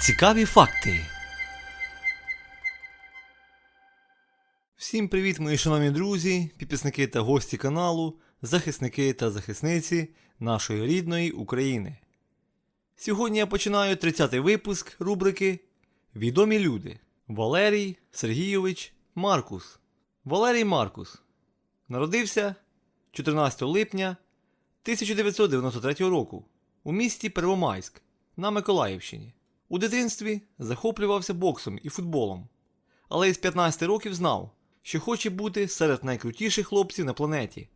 Цікаві факти. Всім привіт, мої шановні друзі, підписники та гості каналу, захисники та захисниці нашої рідної України. Сьогодні я починаю 30-й випуск рубрики Відомі люди. Валерій Сергійович Маркус. Валерій Маркус народився 14 липня 1993 року у місті Первомайськ на Миколаївщині. У дитинстві захоплювався боксом і футболом, але із 15 років знав, що хоче бути серед найкрутіших хлопців на планеті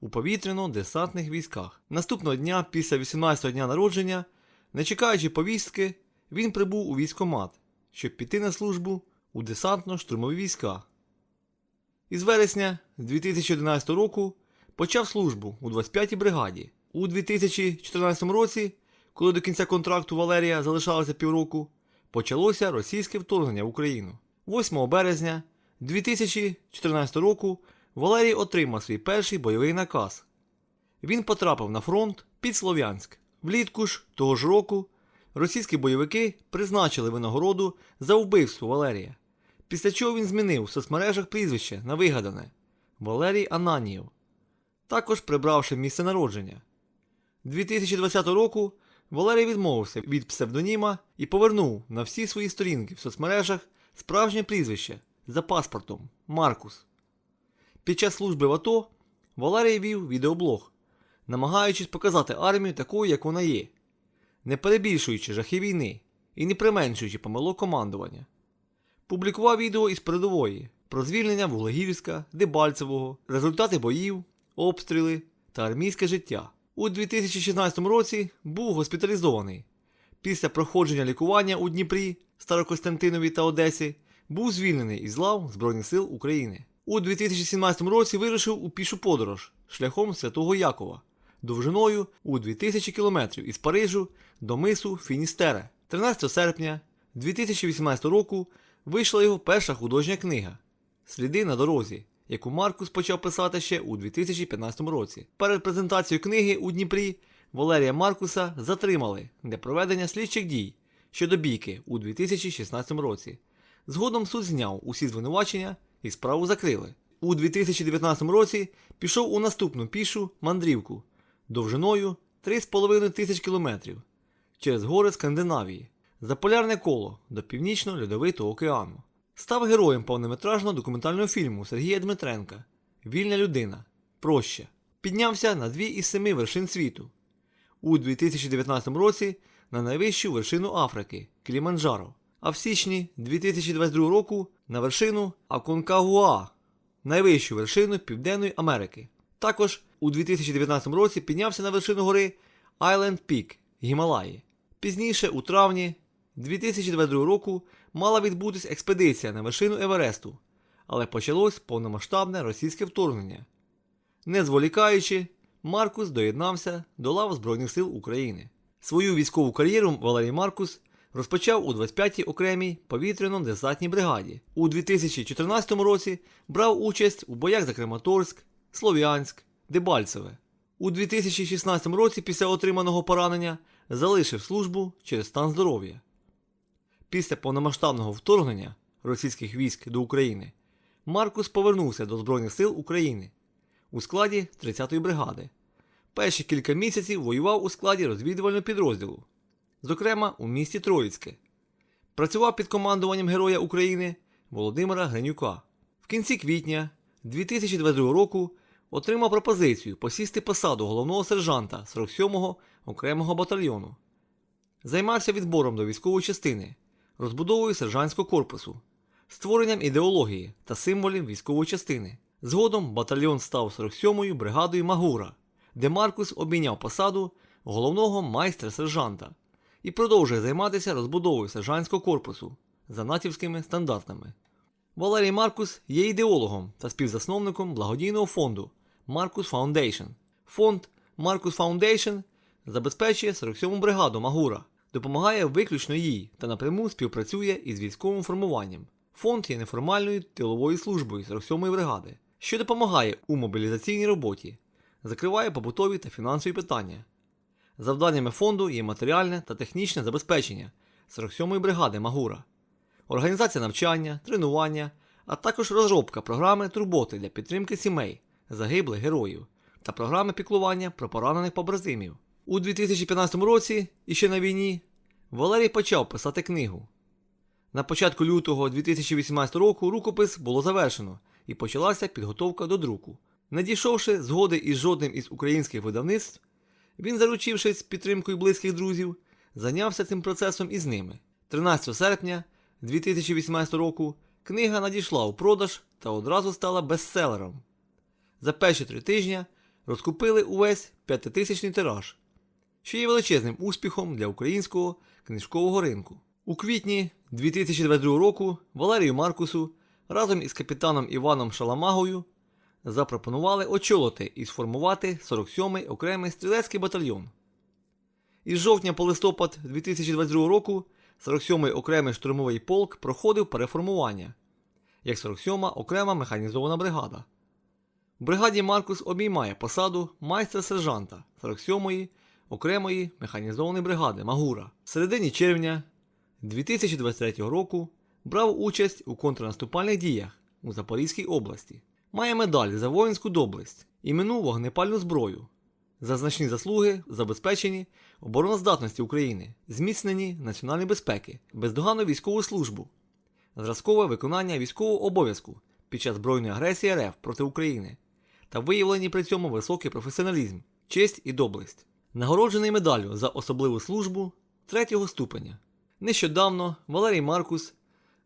у повітряно-десантних військах. Наступного дня, після 18-го дня народження, не чекаючи повістки, він прибув у військомат, щоб піти на службу у десантно-штурмові війська. Із вересня 2011 року почав службу у 25-й бригаді. У 2014 році, коли до кінця контракту Валерія залишалося півроку, почалося російське вторгнення в Україну. 8 березня 2014 року Валерій отримав свій перший бойовий наказ. Він потрапив на фронт під Слов'янськ. Влітку ж того ж року російські бойовики призначили винагороду за вбивство Валерія. Після чого він змінив в соцмережах прізвище на вигадане Валерій Ананієв, також прибравши місце народження. 2020 року Валерій відмовився від псевдоніма і повернув на всі свої сторінки в соцмережах справжнє прізвище за паспортом Маркус. Під час служби в АТО Валерій вів відеоблог, намагаючись показати армію такою, як вона є, не перебільшуючи жахи війни і не применшуючи помилок командування. Публікував відео із передової про звільнення Вуглегірська, Дебальцевого, результати боїв, обстріли та армійське життя. У 2016 році був госпіталізований. Після проходження лікування у Дніпрі, Старокостянтинові та Одесі був звільнений із лав Збройних сил України. У 2017 році вирушив у пішу подорож шляхом Святого Якова довжиною у 2000 км із Парижу до мису Фіністере. 13 серпня 2018 року вийшла його перша художня книга Сліди на дорозі, яку Маркус почав писати ще у 2015 році. Перед презентацією книги у Дніпрі Валерія Маркуса затримали для проведення слідчих дій щодо бійки у 2016 році. Згодом суд зняв усі звинувачення і справу закрили. У 2019 році пішов у наступну пішу мандрівку довжиною 3,5 тисяч кілометрів через гори Скандинавії за полярне коло до північно-льодовитого океану. Став героєм повнометражного документального фільму Сергія Дмитренка Вільна людина. Проща. Піднявся на дві із семи вершин світу. У 2019 році на найвищу вершину Африки Кіліманджаро, а в січні 2022 року на вершину Аконкагуа, найвищу вершину Південної Америки. Також у 2019 році піднявся на вершину гори Island Peak Гімалаї. Пізніше, у травні 2022 року, мала відбутись експедиція на вершину Евересту, але почалось повномасштабне російське вторгнення. Не зволікаючи, Маркус доєднався до лав Збройних сил України. Свою військову кар'єру Валерій Маркус розпочав у 25-й окремій повітряно-десантній бригаді. У 2014 році брав участь у боях за Краматорськ, Слов'янськ, Дебальцеве. У 2016 році після отриманого поранення залишив службу через стан здоров'я. Після повномасштабного вторгнення російських військ до України Маркус повернувся до Збройних сил України у складі 30-ї бригади. Перші кілька місяців воював у складі розвідувального підрозділу, зокрема у місті Троїцьке. Працював під командуванням Героя України Володимира Гринюка. В кінці квітня 2022 року отримав пропозицію посісти посаду головного сержанта 47-го окремого батальйону. Займався відбором до військової частини, розбудовою сержантського корпусу, створенням ідеології та символів військової частини. Згодом батальйон став 47-ю бригадою Магура, де Маркус обійняв посаду головного майстра-сержанта і продовжує займатися розбудовою сержантського корпусу за натівськими стандартами. Валерій Маркус є ідеологом та співзасновником благодійного фонду Marcus Foundation. Фонд Marcus Foundation забезпечує 47-му бригаду Магура, допомагає виключно їй та напряму співпрацює із військовим формуванням. Фонд є неформальною тиловою службою 47-ї бригади, що допомагає у мобілізаційній роботі, закриває побутові та фінансові питання. Завданнями фонду є матеріальне та технічне забезпечення 47-ї бригади Магура, організація навчання, тренування, а також розробка програми турботи для підтримки сімей, загиблих героїв та програми піклування про поранених побратимів. У 2015 році, і ще на війні, Валерій почав писати книгу. На початку лютого 2018 року рукопис було завершено і почалася підготовка до друку. Не дійшовши згоди із жодним із українських видавництв, він, заручившись підтримкою близьких друзів, зайнявся цим процесом із ними. 13 серпня 2018 року книга надійшла у продаж та одразу стала бестселером. За перші три тижні розкупили увесь п'ятитисячний тираж, що є величезним успіхом для українського книжкового ринку. У квітні 2022 року Валерію Маркусу разом із капітаном Іваном Шаламагою запропонували очолити і сформувати 47-й окремий стрілецький батальйон. Із жовтня по листопад 2022 року 47-й окремий штурмовий полк проходив переформування як 47-ма окрема механізована бригада. В бригаді Маркус обіймає посаду майстра-сержанта 47-ї окремої механізованої бригади Магура. В середині червня 2023 року брав участь у контрнаступальних діях у Запорізькій області. Має медаль за воїнську доблесть, імену вогнепальну зброю, за значні заслуги в забезпеченні обороноздатності України, зміцненні національної безпеки, бездоганну військову службу, зразкове виконання військового обов'язку під час збройної агресії РФ проти України та виявлені при цьому високий професіоналізм, честь і доблесть. Нагороджений медаллю за особливу службу третього ступеня. Нещодавно Валерій Маркус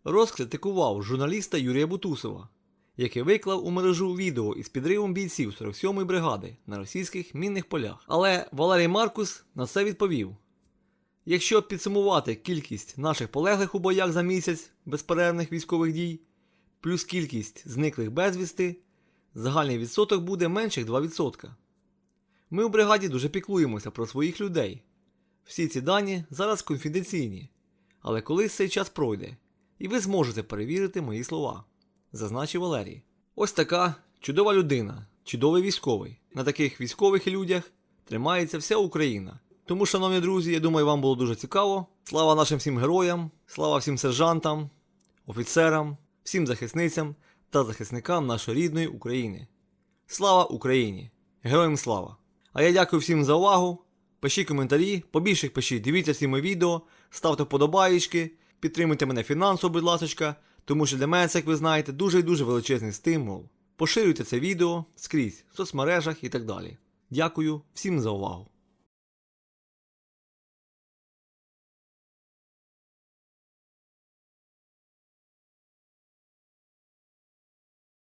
розкритикував журналіста Юрія Бутусова, який виклав у мережу відео із підривом бійців 47-ї бригади на російських мінних полях. Але Валерій Маркус на це відповів: якщо підсумувати кількість наших полеглих у боях за місяць безперервних військових дій, плюс кількість зниклих безвісти, загальний відсоток буде менших 2%. Ми у бригаді дуже піклуємося про своїх людей. Всі ці дані зараз конфіденційні, але колись цей час пройде, і ви зможете перевірити мої слова, зазначив Валерій. Ось така чудова людина, чудовий військовий. На таких військових людях тримається вся Україна. Тому, шановні друзі, я думаю, вам було дуже цікаво. Слава нашим всім героям, слава всім сержантам, офіцерам, всім захисницям та захисникам нашої рідної України. Слава Україні! Героям слава! А я дякую всім за увагу. Пишіть коментарі, побільше пишіть, дивіться всі мої відео, ставте вподобаєчки, підтримуйте мене фінансово, будь ласка, тому що для мене це, як ви знаєте, дуже і дуже величезний стимул. Поширюйте це відео скрізь в соцмережах і так далі. Дякую всім за увагу.